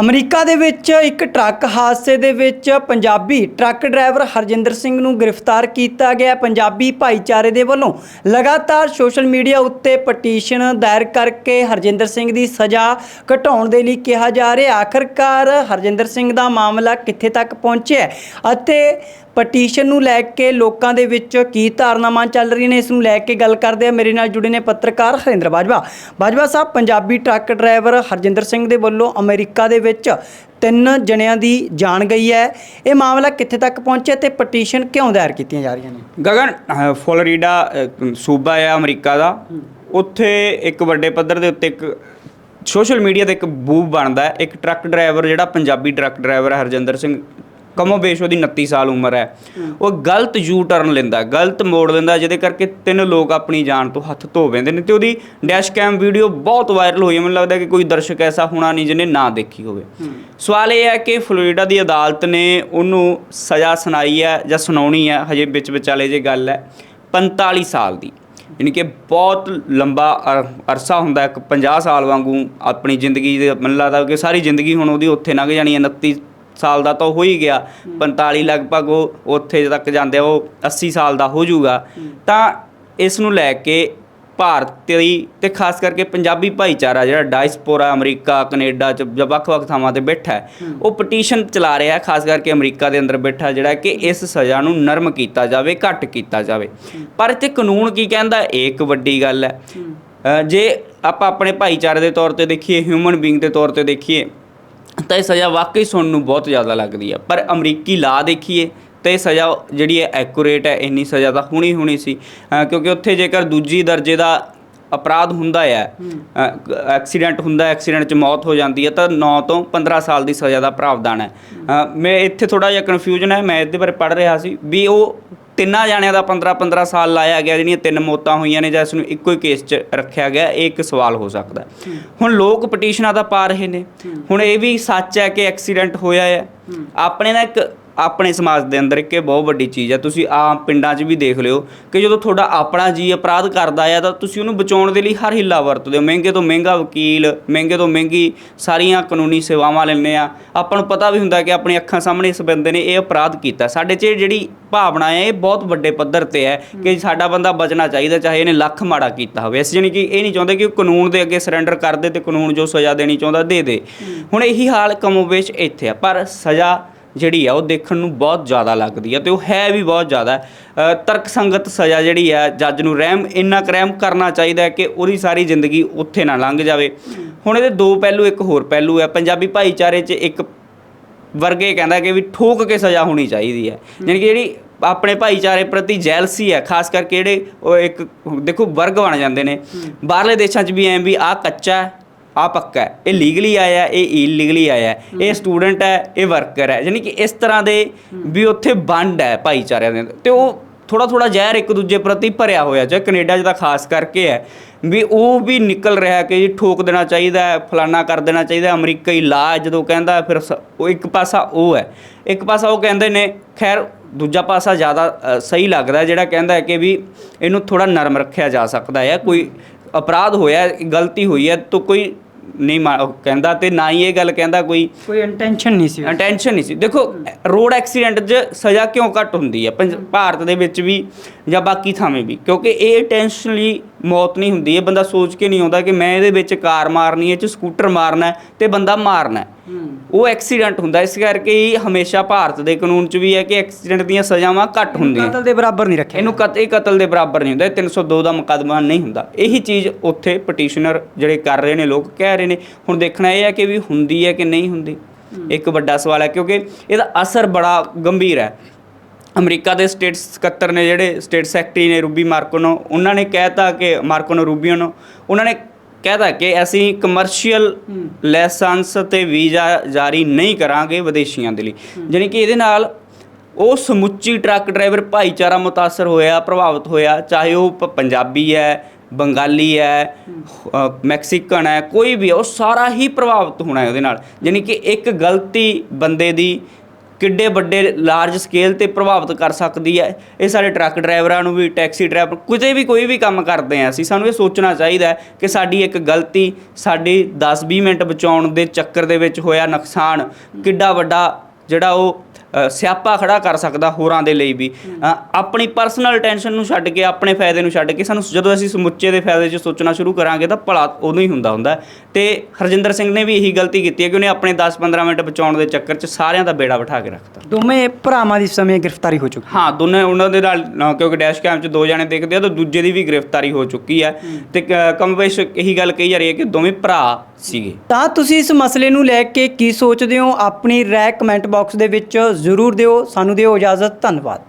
America ਦੇ ਵਿੱਚ ਇੱਕ ਟਰੱਕ ਹਾਦਸੇ ਦੇ ਵਿੱਚ ਪੰਜਾਬੀ ਟਰੱਕ ਡਰਾਈਵਰ ਹਰਜਿੰਦਰ ਸਿੰਘ ਨੂੰ ਗ੍ਰਿਫਤਾਰ ਕੀਤਾ ਗਿਆ। ਪੰਜਾਬੀ ਭਾਈਚਾਰੇ ਦੇ ਵੱਲੋਂ ਲਗਾਤਾਰ ਸੋਸ਼ਲ ਮੀਡੀਆ ਉੱਤੇ ਪਟੀਸ਼ਨ ਦਾਇਰ ਕਰਕੇ ਹਰਜਿੰਦਰ ਸਿੰਘ ਦੀ ਸਜ਼ਾ ਘਟਾਉਣ ਦੇ ਲਈ ਕਿਹਾ ਜਾ ਰਿਹਾ। ਆਖਰਕਾਰ ਹਰਜਿੰਦਰ ਸਿੰਘ ਦਾ ਮਾਮਲਾ ਕਿੱਥੇ ਤੱਕ ਪਹੁੰਚਿਆ ਅਤੇ ਪਟੀਸ਼ਨ ਨੂੰ ਲੈ ਕੇ ਲੋਕਾਂ ਦੇ ਵਿੱਚ ਕੀ ਧਾਰਨਾਵਾਂ ਚੱਲ ਰਹੀਆਂ ਨੇ, ਇਸ ਨੂੰ ਲੈ ਕੇ ਗੱਲ ਕਰਦੇ ਆ ਮੇਰੇ ਨਾਲ ਜੁੜੇ ਨੇ ਪੱਤਰਕਾਰ ਹਰਿੰਦਰ ਬਾਜਵਾ। ਬਾਜਵਾ ਸਾਹਿਬ, ਪੰਜਾਬੀ ਟਰੱਕ ਡਰਾਈਵਰ ਹਰਜਿੰਦਰ ਸਿੰਘ ਦੇ ਵੱਲੋਂ ਅਮਰੀਕਾ ਦੇ ਵਿੱਚ ਤਿੰਨ ਜਣਿਆਂ ਦੀ ਜਾਨ ਗਈ ਹੈ। ਇਹ ਮਾਮਲਾ ਕਿੱਥੇ ਤੱਕ ਪਹੁੰਚਿਆ ਤੇ ਪਟੀਸ਼ਨ ਕਿਉਂ ਦਾਇਰ ਕੀਤੀਆਂ ਜਾ ਰਹੀਆਂ ਨੇ? ਗਗਨ ਫਲੋਰੀਡਾ ਸੂਬਾ ਹੈ ਅਮਰੀਕਾ ਦਾ। ਉੱਥੇ ਇੱਕ ਵੱਡੇ ਪੱਧਰ ਦੇ ਉੱਤੇ ਇੱਕ ਸੋਸ਼ਲ ਮੀਡੀਆ ਤੇ ਇੱਕ ਬੂਬ ਬਣਦਾ ਇੱਕ ਟਰੱਕ ਡਰਾਈਵਰ, ਜਿਹੜਾ ਪੰਜਾਬੀ ਟਰੱਕ ਡਰਾਈਵਰ ਹਰਜਿੰਦਰ ਸਿੰਘ ਕਮੋ ਬੇਸ਼ ਉਹਦੀ 29 ਸਾਲ ਉਮਰ ਹੈ। ਉਹ ਗਲਤ ਯੂ ਟਰਨ ਲੈਂਦਾ ਗਲਤ ਮੋੜ ਲੈਂਦਾ ਜਿਹਦੇ ਕਰਕੇ ਤਿੰਨ ਲੋਕ ਆਪਣੀ ਜਾਨ ਤੋਂ ਹੱਥ ਧੋ ਬੈਂਦੇ ਨੇ ਤੇ ਉਹਦੀ ਡੈਸ਼ ਕੈਮ ਵੀਡੀਓ ਬਹੁਤ ਵਾਇਰਲ ਹੋਈ ਹੈ। ਮੈਨੂੰ ਲੱਗਦਾ ਕਿ ਕੋਈ ਦਰਸ਼ਕ ਐਸਾ ਹੋਣਾ ਨਹੀਂ ਜਿਹਨੇ ਨਾ ਦੇਖੀ ਹੋਵੇ। ਸਵਾਲ ਇਹ ਹੈ ਕਿ ਫਲੋਰੀਡਾ ਦੀ ਅਦਾਲਤ ਨੇ ਉਹਨੂੰ ਸਜ਼ਾ ਸੁਣਾਈ ਹੈ ਜਾਂ ਸੁਣਾਉਣੀ ਹੈ ਹਜੇ ਵਿੱਚ ਵਿਚਾਲੇ ਜੇ ਗੱਲ ਹੈ 45 ਸਾਲ ਦੀ। ਯਾਨੀ ਕਿ ਬਹੁਤ ਲੰਬਾ ਅਰ- ਅਰਸਾ ਹੁੰਦਾ ਇੱਕ 50 ਸਾਲ ਵਾਂਗੂ ਆਪਣੀ ਜ਼ਿੰਦਗੀ ਦੇ ਮੈਨੂੰ ਲੱਗਦਾ ਕਿ ਸਾਰੀ ਜ਼ਿੰਦਗੀ ਹੁਣ ਉਹਦੀ ਉੱਥੇ ਲੰਘ ਜਾਣੀ ਹੈ 29 ਸਾਲ ਦਾ ਤਾਂ ਹੋ ਹੀ ਗਿਆ 45 ਲਗਭਗ ਉਹ ਉੱਥੇ ਤੱਕ ਜਾਂਦੇ ਆ ਉਹ 80 ਸਾਲ ਦਾ ਹੋ ਜਾਊਗਾ ਤਾਂ ਇਸ ਨੂੰ ਲੈ ਕੇ ਭਾਰਤੀ ਤੇ ਖਾਸ ਕਰਕੇ ਪੰਜਾਬੀ ਭਾਈਚਾਰਾ ਜਿਹੜਾ ਡਾਇਸਪੋਰਾ ਅਮਰੀਕਾ ਕੈਨੇਡਾ ਚ ਵੱਖ-ਵੱਖ ਥਾਵਾਂ ਤੇ ਬੈਠਾ ਹੈ ਉਹ ਪਟੀਸ਼ਨ ਚਲਾ ਰਿਹਾ ਖਾਸ ਕਰਕੇ ਅਮਰੀਕਾ ਦੇ ਅੰਦਰ ਬੈਠਾ ਜਿਹੜਾ ਕਿ ਇਸ ਸਜ਼ਾ ਨੂੰ ਨਰਮ ਕੀਤਾ ਜਾਵੇ ਘੱਟ ਕੀਤਾ ਜਾਵੇ। ਪਰ ਇੱਥੇ ਕਾਨੂੰਨ ਕੀ ਕਹਿੰਦਾ? ਇਹ ਇੱਕ ਵੱਡੀ ਗੱਲ ਹੈ। ਜੇ ਆਪਾਂ ਆਪਣੇ ਭਾਈਚਾਰੇ ਦੇ ਤੌਰ ਤੇ ਦੇਖੀਏ ਹਿਊਮਨ ਬੀਇੰਗ ਦੇ ਤੌਰ ਤੇ ਦੇਖੀਏ ਤਾਂ ਇਹ ਸਜ਼ਾ ਵਾਕਈ ਸੁਣਨ ਨੂੰ ਬਹੁਤ ਜ਼ਿਆਦਾ ਲੱਗਦੀ ਹੈ। ਪਰ ਅਮਰੀਕੀ ਲਾ ਦੇਖੀਏ, ਤੇ ਇਹ ਸਜ਼ਾ ਜਿਹੜੀ ਹੈ ਐਕੂਰੇਟ ਹੈ, ਇੰਨੀ ਸਜ਼ਾ ਤਾਂ ਹੁਣੀ ਹੁਣੀ ਸੀ। ਕਿਉਂਕਿ ਉੱਥੇ ਜੇਕਰ ਦੂਜੀ ਦਰਜੇ ਦਾ ਅਪਰਾਧ ਹੁੰਦਾ ਹੈ ਐਕਸੀਡੈਂਟ ਹੁੰਦਾ ਐਕਸੀਡੈਂਟ 'ਚ ਮੌਤ ਹੋ ਜਾਂਦੀ ਹੈ, ਤਾਂ 9 ਤੋਂ 15 ਸਾਲ ਦੀ ਸਜ਼ਾ ਦਾ ਪ੍ਰਾਵਧਾਨ ਹੈ। ਮੈਂ ਇੱਥੇ ਥੋੜਾ ਜਿਹਾ ਕਨਫਿਊਜ਼ਨ ਹੈ, ਮੈਂ ਇਹਦੇ ਬਾਰੇ ਪੜ੍ਹ ਰਿਹਾ ਸੀ ਵੀ ਉਹ ਤਿੰਨਾਂ ਜਾਣਿਆਂ ਦਾ 15 15 ਸਾਲ ਲਾਇਆ ਗਿਆ ਜਿਹੜੀਆਂ ਤਿੰਨ ਮੌਤਾਂ ਹੋਈਆਂ ਨੇ ਜਾਂ ਇਸ ਨੂੰ ਇੱਕੋ ਹੀ ਕੇਸ 'ਚ ਰੱਖਿਆ ਗਿਆ ਇਹ ਇੱਕ ਸਵਾਲ ਹੋ ਸਕਦਾ। ਹੁਣ ਲੋਕ ਪਟੀਸ਼ਨਾਂ ਦਾ ਪਾ ਰਹੇ ਨੇ। ਹੁਣ ਇਹ ਵੀ ਸੱਚ ਹੈ ਕਿ ਐਕਸੀਡੈਂਟ ਹੋਇਆ ਹੈ। ਆਪਣੇ ਨਾਲ ਇੱਕ ਆਪਣੇ ਸਮਾਜ ਦੇ ਅੰਦਰ ਇੱਕ ਇਹ ਬਹੁਤ ਵੱਡੀ ਚੀਜ਼ ਹੈ। ਤੁਸੀਂ ਆਮ ਪਿੰਡਾਂ 'ਚ ਵੀ ਦੇਖ ਲਿਓ ਕਿ ਜਦੋਂ ਤੁਹਾਡਾ ਆਪਣਾ ਜੀ ਅਪਰਾਧ ਕਰਦਾ ਆ ਤਾਂ ਤੁਸੀਂ ਉਹਨੂੰ ਬਚਾਉਣ ਦੇ ਲਈ ਹਰ ਹਿੱਲਾ ਵਰਤਦੇ ਹੋ। ਮਹਿੰਗੇ ਤੋਂ ਮਹਿੰਗਾ ਵਕੀਲ ਮਹਿੰਗੇ ਤੋਂ ਮਹਿੰਗੀ ਸਾਰੀਆਂ ਕਾਨੂੰਨੀ ਸੇਵਾਵਾਂ ਲੈਂਦੇ ਆ। ਆਪਾਂ ਨੂੰ ਪਤਾ ਵੀ ਹੁੰਦਾ ਕਿ ਆਪਣੀ ਅੱਖਾਂ ਸਾਹਮਣੇ ਇਸ ਬੰਦੇ ਨੇ ਇਹ ਅਪਰਾਧ ਕੀਤਾ। ਸਾਡੇ 'ਚ ਜਿਹੜੀ ਭਾਵਨਾ ਹੈ ਇਹ ਬਹੁਤ ਵੱਡੇ ਪੱਧਰ ਤੇ ਹੈ ਕਿ ਸਾਡਾ ਬੰਦਾ ਬਚਣਾ ਚਾਹੀਦਾ ਚਾਹੇ ਇਹਨੇ ਲੱਖ ਮਾੜਾ ਕੀਤਾ ਹੋਵੇ। ਅਸੀਂ ਜਾਣੀ ਕਿ ਇਹ ਨਹੀਂ ਚਾਹੁੰਦੇ ਕਿ ਉਹ ਕਾਨੂੰਨ ਦੇ ਅੱਗੇ ਸਰੈਂਡਰ ਕਰ ਦੇ ਤੇ ਕਾਨੂੰਨ ਜੋ ਸਜ਼ਾ ਦੇਣੀ ਚਾਹੁੰਦਾ ਦੇ ਦੇ। ਹੁਣ ਇਹੀ ਹਾਲ ਕਮੋਵੇਸ਼ ਇੱਥੇ ਆ। ਪਰ ਸਜ਼ਾ ਜਿਹੜੀ ਆ, ਉਹ ਦੇਖਣ ਨੂੰ ਬਹੁਤ ਜ਼ਿਆਦਾ ਲੱਗਦੀ ਆ ਤੇ ਉਹ ਹੈ ਵੀ ਬਹੁਤ ਜ਼ਿਆਦਾ। ਤਰਕ ਸੰਗਤ ਸਜ਼ਾ ਜਿਹੜੀ ਆ, ਜੱਜ ਨੂੰ ਰਹਿਮ, ਇੰਨਾ ਕੁ ਰਹਿਮ ਕਰਨਾ ਚਾਹੀਦਾ ਕਿ ਉਹਦੀ ਸਾਰੀ ਜ਼ਿੰਦਗੀ ਉੱਥੇ ਨਾ ਲੰਘ ਜਾਵੇ। ਹੁਣ ਇਹਦੇ ਦੋ ਪਹਿਲੂ, ਇੱਕ ਹੋਰ ਪਹਿਲੂ ਹੈ ਪੰਜਾਬੀ ਭਾਈਚਾਰੇ 'ਚ ਇੱਕ ਵਰਗੇ ਕਹਿੰਦਾ ਕਿ ਵੀ ਠੋਕ ਕੇ ਸਜ਼ਾ ਹੋਣੀ ਚਾਹੀਦੀ ਹੈ ਯਾਨੀ ਕਿ ਜਿਹੜੀ ਆਪਣੇ ਭਾਈਚਾਰੇ ਪ੍ਰਤੀ ਜੈਲਸੀ ਹੈ ਖਾਸ ਕਰਕੇ ਜਿਹੜੇ ਉਹ ਇੱਕ ਦੇਖੋ, ਵਰਗ ਬਣ ਜਾਂਦੇ ਨੇ। ਬਾਹਰਲੇ ਦੇਸ਼ਾਂ 'ਚ ਵੀ ਐਂ ਵੀ ਆਹ ਕੱਚਾ ਆ ਪੱਕਾ ਹੈ। ਇਹ ਲੀਗਲੀ ਆਇਆ ਇਹ ਇਲੀਗਲੀ ਆਇਆ ਇਹ ਸਟੂਡੈਂਟ ਹੈ ਇਹ ਵਰਕਰ ਹੈ। ਯਾਨੀ ਕਿ ਇਸ ਤਰ੍ਹਾਂ ਦੇ ਵੀ ਉੱਥੇ ਵੰਡ ਹੈ ਭਾਈਚਾਰਿਆਂ ਦੇ ਤੇ ਉਹ ਥੋੜਾ ਥੋੜਾ ਜ਼ਹਿਰ ਇੱਕ ਦੂਜੇ ਪ੍ਰਤੀ ਭਰਿਆ ਹੋਇਆ ਜੇ ਕੈਨੇਡਾ 'ਚ ਤਾਂ ਖਾਸ ਕਰਕੇ ਹੈ। ਵੀ ਉਹ ਵੀ ਨਿਕਲ ਰਿਹਾ ਕਿ ਜੀ ਠੋਕ ਦੇਣਾ ਚਾਹੀਦਾ ਹੈ ਫਲਾਨਾ ਕਰ ਦੇਣਾ ਚਾਹੀਦਾ ਹੈ, ਅਮਰੀਕਾ ਹੀ ਲਾ ਜਦੋਂ ਕਹਿੰਦਾ ਫਿਰ ਉਹ ਇੱਕ ਪਾਸਾ ਉਹ ਹੈ। ਇੱਕ ਪਾਸਾ ਉਹ ਕਹਿੰਦੇ ਨੇ ਖੈਰ ਦੂਜਾ ਪਾਸਾ ਜ਼ਿਆਦਾ ਸਹੀ ਲੱਗਦਾ ਹੈ, ਜਿਹੜਾ ਕਹਿੰਦਾ ਹੈ ਕਿ ਵੀ ਇਹਨੂੰ ਥੋੜਾ ਨਰਮ ਰੱਖਿਆ ਜਾ ਸਕਦਾ ਹੈ। ਕੋਈ ਅਪਰਾਧ ਹੋਇਆ ਗਲਤੀ ਹੋਈ ਹੈ ਤਾਂ ਕੋਈ ਨਹੀਂ ਮਾ- ਉਹ ਕਹਿੰਦਾ ਤੇ ਨਾ ਹੀ ਇਹ ਗੱਲ ਕਹਿੰਦਾ ਕੋਈ। ਕੋਈ ਇੰਟੈਂਸ਼ਨ ਨਹੀਂ ਸੀ ਅਟੈਂਸ਼ਨ ਨਹੀਂ ਸੀ। ਦੇਖੋ ਰੋਡ ਐਕਸੀਡੈਂਟ 'ਚ ਸਜ਼ਾ ਕਿਉਂ ਘੱਟ ਹੁੰਦੀ ਹੈ ਪੰਜ- ਭਾਰਤ ਦੇ ਵਿੱਚ ਵੀ ਜਾਂ ਬਾਕੀ ਥਾਵੇਂ ਵੀ। ਕਿਉਂਕਿ ਇਹ ਇੰਟੈਂਸ਼ਨਲੀ ਮੌਤ ਨਹੀਂ ਹੁੰਦੀ ਇਹ ਬੰਦਾ ਸੋਚ ਕੇ ਨਹੀਂ ਆਉਂਦਾ ਕਿ ਮੈਂ ਇਹਦੇ ਵਿੱਚ ਕਾਰ ਮਾਰਨੀ ਹੈ ਚ ਸਕੂਟਰ ਮਾਰਨਾ ਤੇ ਬੰਦਾ ਮਾਰਨਾ ਉਹ ਐਕਸੀਡੈਂਟ ਹੁੰਦਾ ਇਸ ਕਰਕੇ ਹੀ ਹਮੇਸ਼ਾ ਭਾਰਤ ਦੇ ਕਾਨੂੰਨ 'ਚ ਵੀ ਹੈ ਕਿ ਐਕਸੀਡੈਂਟ ਦੀਆਂ ਸਜ਼ਾਵਾਂ ਘੱਟ ਹੁੰਦੀਆਂ। ਕਤਲ ਦੇ ਬਰਾਬਰ ਨਹੀਂ ਰੱਖਿਆ ਇਹਨੂੰ ਕਤ ਇਹ ਕਤਲ ਦੇ ਬਰਾਬਰ ਨਹੀਂ ਹੁੰਦਾ ਇਹ 302 ਦਾ ਮੁਕੱਦਮਾ ਨਹੀਂ ਹੁੰਦਾ। ਇਹੀ ਚੀਜ਼ ਉੱਥੇ ਪਟੀਸ਼ਨਰ ਜਿਹੜੇ ਕਰ ਰਹੇ ਨੇ ਲੋਕ ਕਹਿ ਰਹੇ ਨੇ। ਹੁਣ ਦੇਖਣਾ ਇਹ ਹੈ ਕਿ ਵੀ ਹੁੰਦੀ ਹੈ ਕਿ ਨਹੀਂ ਹੁੰਦੀ। ਇੱਕ ਵੱਡਾ ਸਵਾਲ ਹੈ ਕਿਉਂਕਿ ਇਹਦਾ ਅਸਰ ਬੜਾ ਗੰਭੀਰ ਹੈ। ਅਮਰੀਕਾ ਦੇ ਸਟੇਟ ਸਕੱਤਰ ਨੇ ਜਿਹੜੇ ਸਟੇਟ ਸੈਕਟਰੀ ਨੇ ਰੂਬੀ ਮਾਰਕੋਨੋ ਉਹਨਾਂ ਨੇ ਕਹਿਤਾ ਕਿ ਮਾਰਕੋਨੋ ਰੂਬੀਓ ਨੂੰ ਉਹਨਾਂ ਨੇ ਕਹਿਤਾ ਕਿ ਅਸੀਂ ਕਮਰਸ਼ੀਅਲ ਲਾਇਸੈਂਸ ਤੇ ਵੀਜ਼ਾ ਜਾਰੀ ਨਹੀਂ ਕਰਾਂਗੇ ਵਿਦੇਸ਼ੀਆਂ ਦੇ ਲਈ। ਜਾਣੀ ਕਿ ਇਹਦੇ ਨਾਲ ਉਹ ਸਮੁੱਚੀ ਟਰੱਕ ਡਰਾਈਵਰ ਭਾਈਚਾਰਾ ਮੁਤਾਸਰ ਹੋਇਆ ਪ੍ਰਭਾਵਿਤ ਹੋਇਆ ਚਾਹੇ ਉਹ ਪੰਜਾਬੀ ਹੈ ਬੰਗਾਲੀ ਹੈ ਮੈਕਸੀਕਨ ਹੈ ਕੋਈ ਵੀ ਉਹ ਸਾਰਾ ਹੀ ਪ੍ਰਭਾਵਿਤ ਹੋਣਾ ਹੈ ਉਹਦੇ ਨਾਲ। ਯਾਨੀ ਕਿ ਇੱਕ ਗਲਤੀ ਬੰਦੇ ਦੀ ਕਿੱਡੇ ਵੱਡੇ ਲਾਰਜ ਸਕੇਲ ਤੇ ਪ੍ਰਭਾਵਿਤ ਕਰ ਸਕਦੀ ਹੈ। ਇਹ ਸਾਡੇ ਟਰੱਕ ਡਰਾਈਵਰਾਂ ਨੂੰ ਵੀ, ਟੈਕਸੀ ਡਰਾਈਵਰ, ਕਿਤੇ ਵੀ ਕੋਈ ਵੀ ਕੰਮ ਕਰਦੇ ਆ ਅਸੀਂ, ਸਾਨੂੰ ਇਹ ਸੋਚਣਾ ਚਾਹੀਦਾ ਹੈ ਕਿ ਸਾਡੀ ਇੱਕ ਗਲਤੀ, ਸਾਡੀ 10-20 ਮਿੰਟ ਬਚਾਉਣ ਦੇ ਚੱਕਰ ਦੇ ਵਿੱਚ ਹੋਇਆ ਨੁਕਸਾਨ, ਕਿੱਡਾ ਵੱਡਾ ਜਿਹੜਾ ਉਹ ਸਿਆਪਾ ਖੜਾ ਕਰ ਸਕਦਾ ਹੋਰਾਂ ਦੇ ਲਈ ਵੀ। ਆਪਣੀ ਪਰਸਨਲ ਟੈਨਸ਼ਨ ਨੂੰ ਛੱਡ ਕੇ ਆਪਣੇ ਫਾਇਦੇ ਨੂੰ ਛੱਡ ਕੇ ਸਾਨੂੰ ਜਦੋਂ ਅਸੀਂ ਸਮੁੱਚੇ ਦੇ ਫਾਇਦੇ 'ਚ ਸੋਚਣਾ ਸ਼ੁਰੂ ਕਰਾਂਗੇ ਤਾਂ ਭਲਾ ਉਦੋਂ ਹੀ ਹੁੰਦਾ ਹੁੰਦਾ। ਤੇ ਹਰਜਿੰਦਰ ਸਿੰਘ ਨੇ ਵੀ ਇਹੀ ਗਲਤੀ ਕੀਤੀ ਹੈ ਕਿ ਉਹਨੇ ਆਪਣੇ 10-15 ਮਿੰਟ ਬਚਾਉਣ ਦੇ ਚੱਕਰ 'ਚ ਸਾਰਿਆਂ ਦਾ ਬੇੜਾ ਬਿਠਾ ਕੇ ਰੱਖਤਾ। ਦੋਵੇਂ ਭਰਾਵਾਂ ਦੀ ਸਮੇਂ ਗ੍ਰਿਫਤਾਰੀ ਹੋ ਚੁੱਕੀ ਹਾਂ। ਦੋਨੇ ਉਹਨਾਂ ਦੇ ਨਾਲ ਕਿਉਂਕਿ ਡੈਸ਼ ਕੈਮ 'ਚ ਦੋ ਜਣੇ ਦੇਖਦੇ ਆ ਤਾਂ ਦੂਜੇ ਦੀ ਵੀ ਗ੍ਰਿਫਤਾਰੀ ਹੋ ਚੁੱਕੀ ਹੈ। ਤੇ ਕਮਵੇਸ਼ ਇਹੀ ਗੱਲ ਕਹੀ ਜਾ ਰਹੀ ਹੈ ਕਿ ਦੋਵੇਂ ਭਰਾ ਸੀਗੇ। ਤਾਂ ਤੁਸੀਂ ਇਸ ਮਸਲੇ ਨੂੰ ਲੈ ਕੇ ਕੀ ਸੋਚਦੇ ਹੋ? ਆਪਣੀ ਰਾਏ ਕਮੈਂਟ ਬਾਕਸ ਦੇ ਵਿੱਚ ਜ਼ਰੂਰ ਦਿਓ ਸਾਨੂੰ ਦਿਓ ਇਜਾਜ਼ਤ ਧੰਨਵਾਦ।